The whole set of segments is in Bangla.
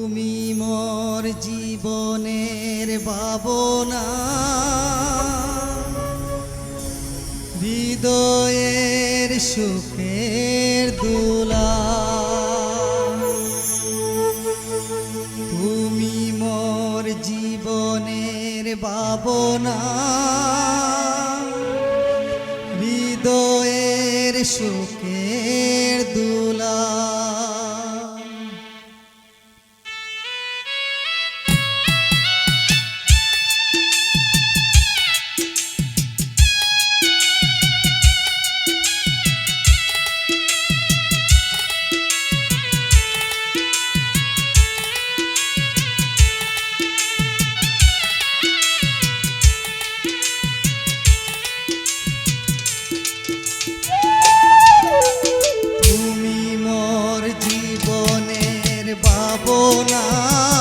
তুমি মোর জীবনের ভাবনা। হৃদয়ের সুখের দুলা। তুমি মোর জীবনের ভাবনা। হৃদয়ের সুখে minha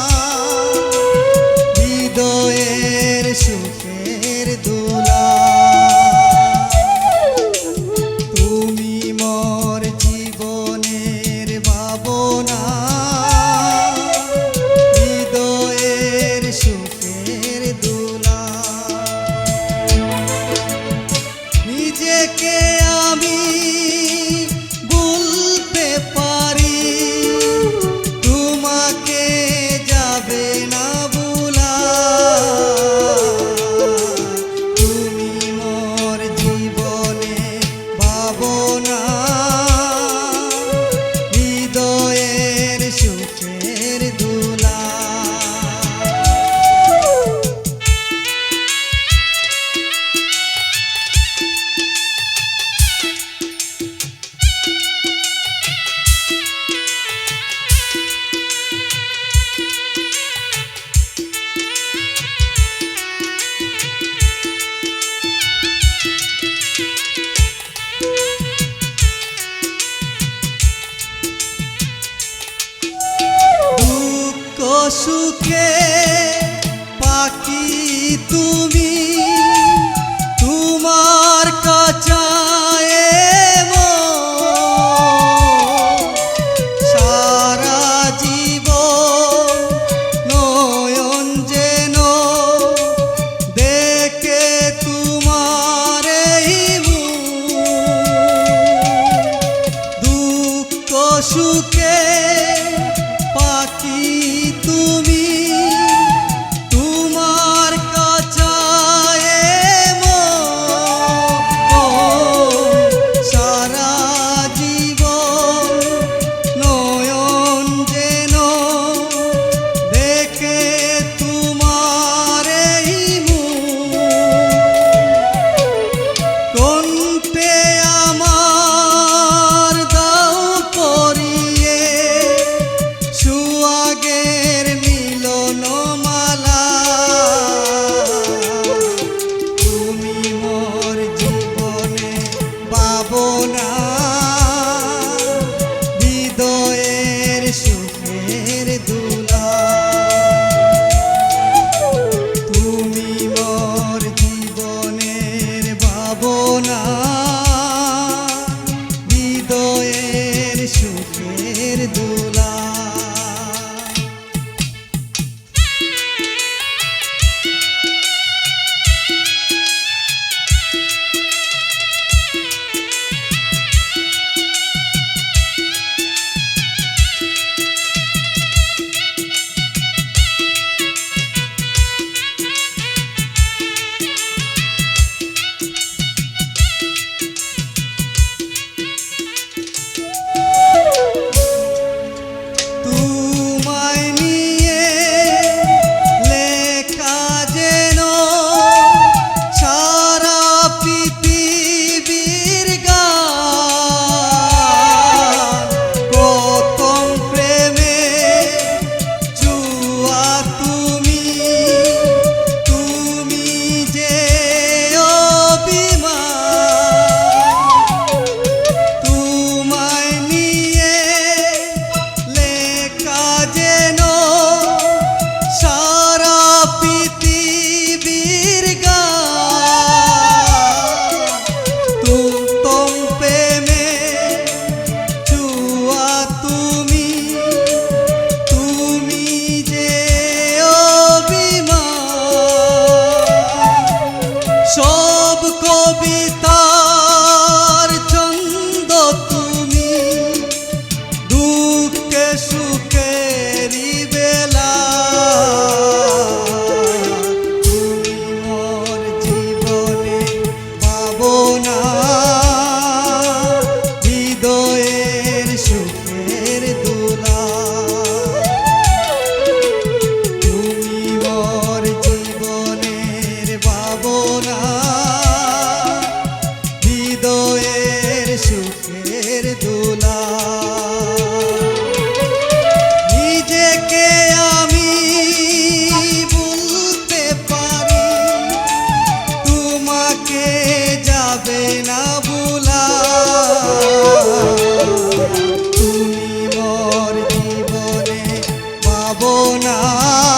সুখে পাখি তুমি now. সুখে না।